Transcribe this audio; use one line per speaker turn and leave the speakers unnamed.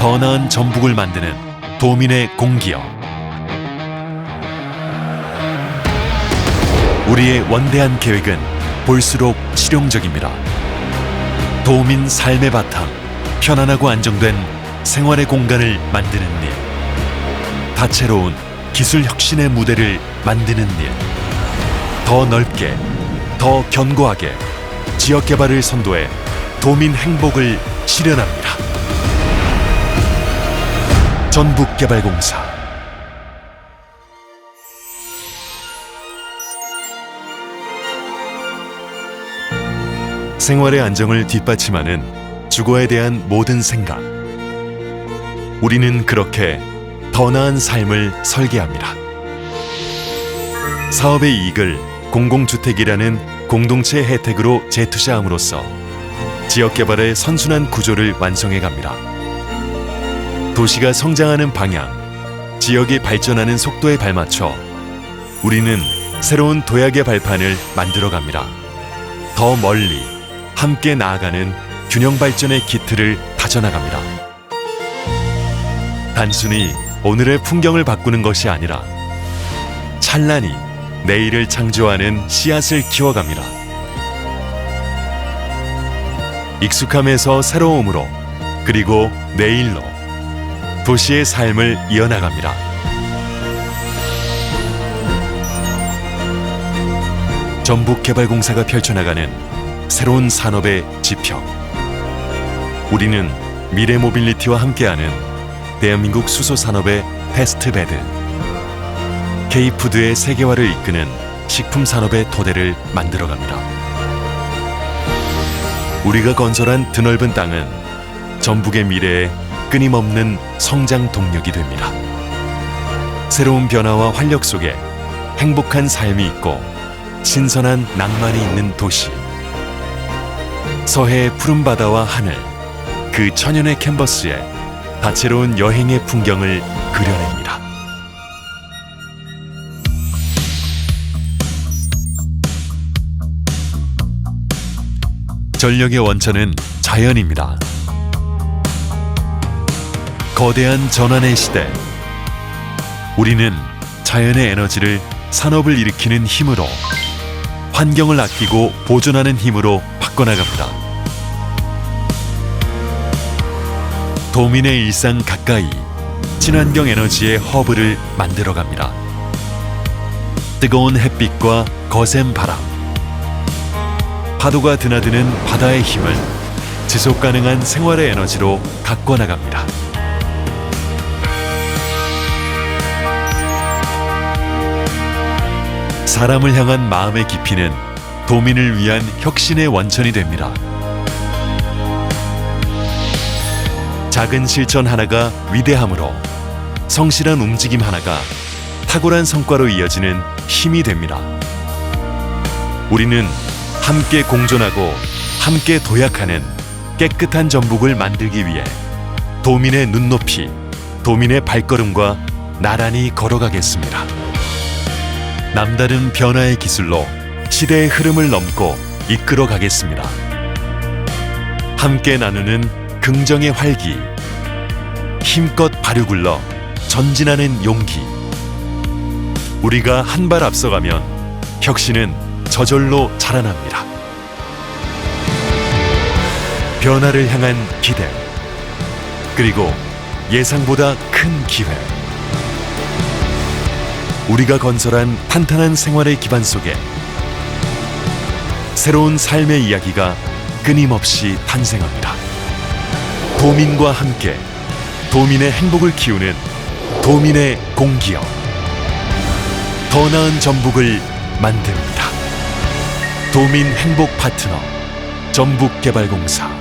더 나은 전북을 만드는 도민의 공기업. 우리의 원대한 계획은 볼수록 실용적입니다. 도민 삶의 바탕, 편안하고 안정된 생활의 공간을 만드는 일. 다채로운 기술 혁신의 무대를 만드는 일. 더 넓게, 더 견고하게 지역 개발을 선도해 도민 행복을 실현합니다. 전북개발공사 생활의 안정을 뒷받침하는 주거에 대한 모든 생각. 우리는 그렇게 더 나은 삶을 설계합니다. 사업의 이익을 공공주택이라는 공동체 혜택으로 재투자함으로써 지역 개발의 선순환 구조를 완성해 갑니다. 도시가 성장하는 방향, 지역이 발전하는 속도에 발맞춰 우리는 새로운 도약의 발판을 만들어 갑니다. 더 멀리 함께 나아가는 균형 발전의 기틀을 다져나갑니다. 단순히 오늘의 풍경을 바꾸는 것이 아니라 찬란히 내일을 창조하는 씨앗을 키워갑니다. 익숙함에서 새로움으로 그리고 내일로 도시의 삶을 이어나갑니다. 전북개발공사가 펼쳐나가는 새로운 산업의 지평. 우리는 미래 모빌리티와 함께하는 대한민국 수소 산업의 테스트베드. K푸드의 세계화를 이끄는 식품 산업의 토대를 만들어갑니다. 우리가 건설한 드넓은 땅은 전북의 미래에 끊임없는 성장 동력이 됩니다. 새로운 변화와 활력 속에 행복한 삶이 있고 신선한 낭만이 있는 도시. 서해의 푸른 바다와 하늘, 그 천연의 캔버스에 다채로운 여행의 풍경을 그려냅니다. 전력의 원천은 자연입니다. 거대한 전환의 시대. 우리는 자연의 에너지를 산업을 일으키는 힘으로 환경을 아끼고 보존하는 힘으로 바꿔나갑니다. 도민의 일상 가까이 친환경 에너지의 허브를 만들어갑니다. 뜨거운 햇빛과 거센 바람, 파도가 드나드는 바다의 힘을 지속 가능한 생활의 에너지로 가꿔 나갑니다. 사람을 향한 마음의 깊이는 도민을 위한 혁신의 원천이 됩니다. 작은 실천 하나가 위대함으로 성실한 움직임 하나가 탁월한 성과로 이어지는 힘이 됩니다. 우리는 함께 공존하고 함께 도약하는 깨끗한 전북을 만들기 위해 도민의 눈높이, 도민의 발걸음과 나란히 걸어가겠습니다. 남다른 변화의 기술로 시대의 흐름을 넘고 이끌어 가겠습니다. 함께 나누는 긍정의 활기, 힘껏 발육을러 전진하는 용기. 우리가 한 발 앞서가면 혁신은 저절로 자라납니다. 변화를 향한 기대, 그리고 예상보다 큰 기회. 우리가 건설한 탄탄한 생활의 기반 속에 새로운 삶의 이야기가 끊임없이 탄생합니다. 도민과 함께 도민의 행복을 키우는 도민의 공기업. 더 나은 전북을 만듭니다. 도민 행복 파트너 전북개발공사